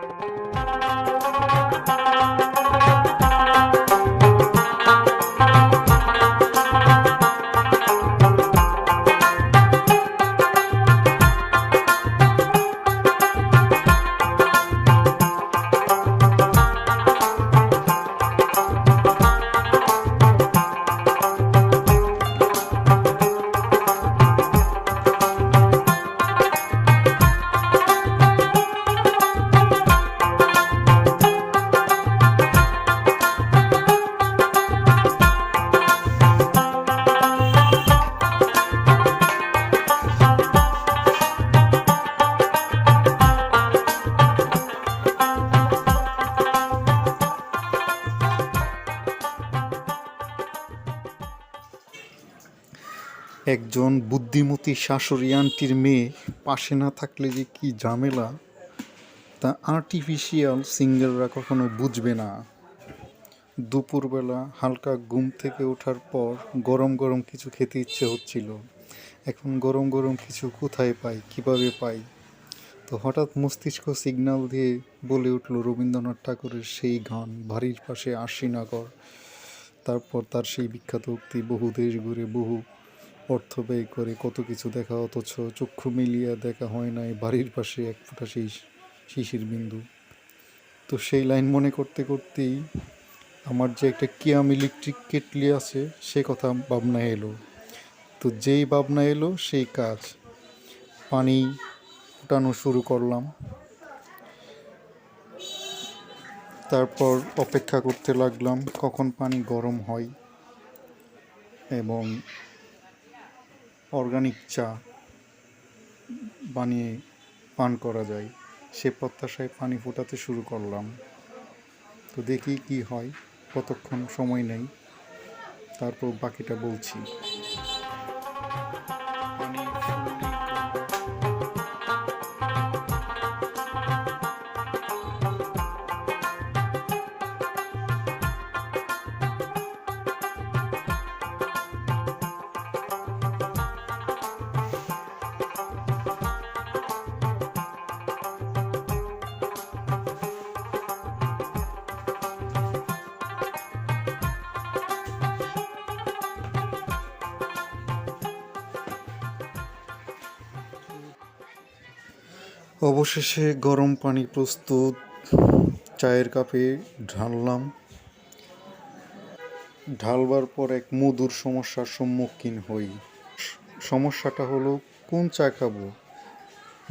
Thank you. একজন বুদ্ধিমতী শাশুড়ি আন্টির মেয়ে পাশে না থাকলে যে কি ঝামেলা, তা আর্টিফিশিয়াল সিঙ্গাররা কখনো বুঝবে না। দুপুরবেলা হালকা ঘুম থেকে ওঠার পর গরম গরম কিছু খেতে ইচ্ছে হচ্ছিল। এখন গরম গরম কিছু কোথায় পাই, কীভাবে পাই? তো হঠাৎ মস্তিষ্ক সিগন্যাল দিয়ে বলে উঠল, রবীন্দ্রনাথ ঠাকুরের সেই গান বাড়ির পাশে আশিনগর তারপর তার সেই বিখ্যাত উক্তি, বহু দেশ ঘুরে বহু অর্থ ব্যয় করে, কত কিছু দেখা, অথচ চক্ষু মিলিয়ে দেখা হয় নাই বাড়ির পাশে এক ফোঁটা সেই শিশির বিন্দু। তো সেই লাইন মনে করতে করতেই আমার যে একটা কিয়াম ইলেকট্রিক কেটলি আছে, সে কথা ভাবনা এলো। তো যেই ভাবনা এলো, সেই কাজ। পানি ফুটানো শুরু করলাম। তারপর অপেক্ষা করতে লাগলাম কখন পানি গরম হয়। এবং অর্গানিক চা বানিয়ে পান করা যায়। সে প্রত্যাশায় পানি ফোটাতে শুরু করলাম। তো দেখি কি হয়। কতক্ষণ সময় নেই। তারপর বাকিটা বলছি। অবশেষে গরম পানি প্রস্তুত, চায়ের কাপে ঢাললাম। ঢালবার পর এক মধুর সমস্যার সম্মুখীন হই। সমস্যাটা হলো, কোন চা খাব?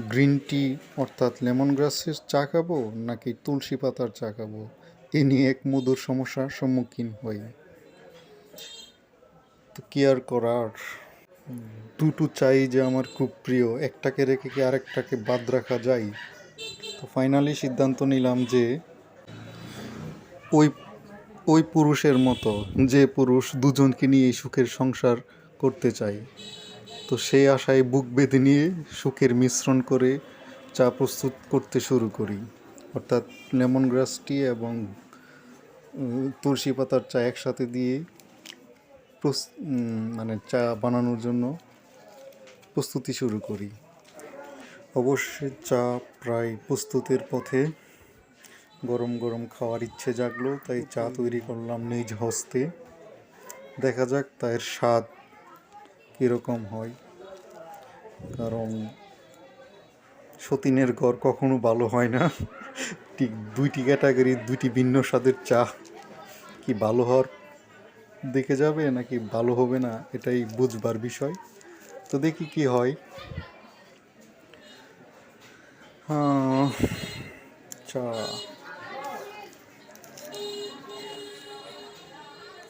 গ্রিন টি, অর্থাৎ লেমন গ্রাসের চা খাব, নাকি তুলসী পাতার চা খাব? এ নিয়ে এক মধুর সমস্যার সম্মুখীন হই। তো কি আর করার? দুটো চাই যে আমার খুব প্রিয়, একটাকে রেখে কি আরেকটাকে বাদ রাখা যায়? তো ফাইনালি সিদ্ধান্ত নিলাম যে ওই ওই পুরুষের মতো, যে পুরুষ দুজনকে নিয়ে সুখের সংসার করতে চায়। তো সেই আশায় বুক বেঁধে নিয়ে সুখের মিশ্রণ করে চা প্রস্তুত করতে শুরু করি। অর্থাৎ লেমন গ্রাস টি এবং তুলসী পাতার চা একসাথে দিয়ে মানে চা বানানোর জন্য প্রস্তুতি শুরু করি। অবশ্যই চা প্রায় প্রস্তুতের পথে গরম গরম খাওয়ার ইচ্ছে জাগলো, তাই চা তৈরি করলাম নিজ হস্তে। দেখা যাক তার স্বাদ কীরকম হয়। কারণ সতীনের ঘর কখনো ভালো হয় না। ঠিক দুইটি ক্যাটাগরি দুইটি ভিন্ন স্বাদের চা কি ভালো হওয়ার দেখে যাবে নাকি ভালো হবে না, এটাই বুঝবার বিষয়। তো দেখি কি হয়। চা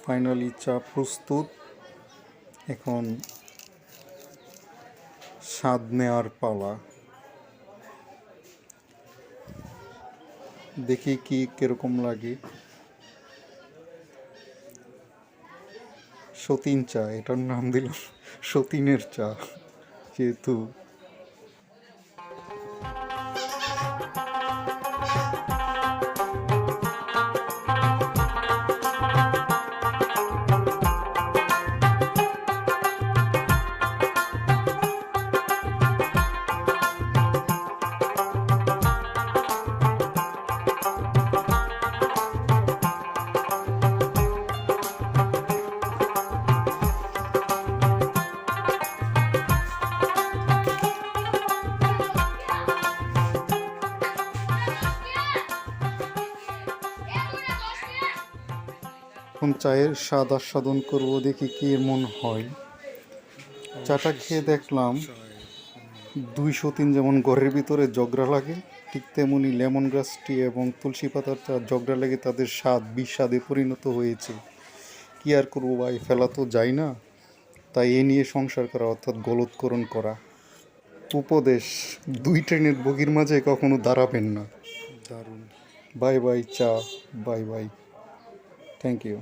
ফাইনালি চা প্রস্তুত। এখন স্বাদ নেওয়ার পালা। দেখি কি কীরকম লাগে। সতীন চা এটার নাম দিলাম সতীনের চা যেহেতু এখন চায়ের স্বাদ আস্বাদন করব দেখি কি এমন হয়। চাটা খেয়ে দেখলাম দুইশো তিন যেমন ঘরের ভিতরে জগড়া লাগে ঠিক তেমনি লেমন গ্রাস টি এবং তুলসী পাতার চা জগড়া লেগে তাদের স্বাদ বিস্বাদে পরিণত হয়েছে। কি আর করব ভাই ফেলা তো যায় না। তাই এ নিয়ে সংসার করা অর্থাৎ গলৎকরণ করা। উপদেশ দুই ট্রেনের বগির মাঝে কখনো দাঁড়াবেন না। দারুণ। বাই বাই চা বাই বাই। Thank you.